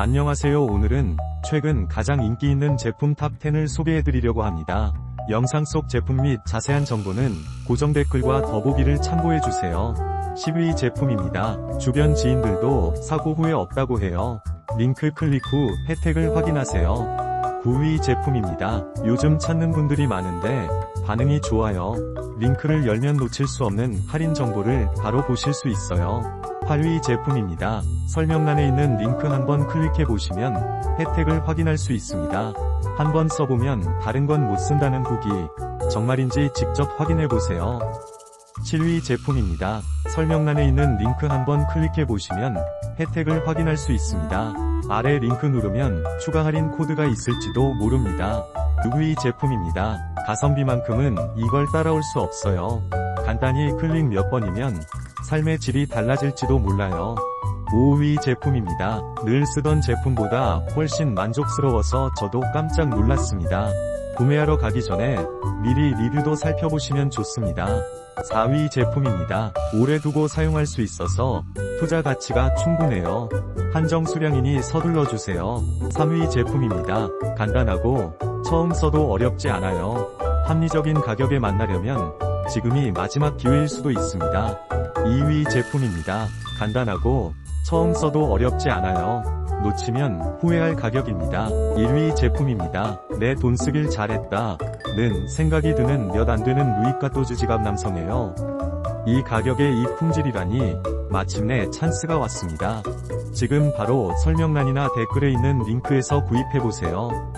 안녕하세요 오늘은 최근 가장 인기 있는 제품 탑10을 소개해드리려고 합니다. 영상 속 제품 및 자세한 정보는 고정 댓글과 더보기를 참고해주세요. 10위 제품입니다. 주변 지인들도 사고 후에 없다고 해요. 링크 클릭 후 혜택을 확인하세요. 9위 제품입니다. 요즘 찾는 분들이 많은데 반응이 좋아요. 링크를 열면 놓칠 수 없는 할인 정보를 바로 보실 수 있어요. 8위 제품입니다. 설명란에 있는 링크 한번 클릭해 보시면 혜택을 확인할 수 있습니다. 한번 써보면 다른 건 못 쓴다는 후기 정말인지 직접 확인해 보세요. 7위 제품입니다. 설명란에 있는 링크 한번 클릭해 보시면 혜택을 확인할 수 있습니다. 아래 링크 누르면 추가 할인 코드가 있을지도 모릅니다. 6위 제품입니다. 가성비만큼은 이걸 따라올 수 없어요. 간단히 클릭 몇 번이면 삶의 질이 달라질지도 몰라요. 5위 제품입니다. 늘 쓰던 제품보다 훨씬 만족스러워서 저도 깜짝 놀랐습니다. 구매하러 가기 전에 미리 리뷰도 살펴보시면 좋습니다. 4위 제품입니다. 오래 두고 사용할 수 있어서 투자 가치가 충분해요. 한정 수량이니 서둘러 주세요. 3위 제품입니다. 간단하고 처음 써도 어렵지 않아요. 합리적인 가격에 만나려면 지금이 마지막 기회일 수도 있습니다. 2위 제품입니다. 간단하고 처음 써도 어렵지 않아요. 놓치면 후회할 가격입니다. 1위 제품입니다. 내 돈 쓰길 잘했다. 는 생각이 드는 몇 안 되는 루이카토즈 지갑 남성이에요. 이 가격에 이 품질이라니 마침내 찬스가 왔습니다. 지금 바로 설명란이나 댓글에 있는 링크에서 구입해보세요.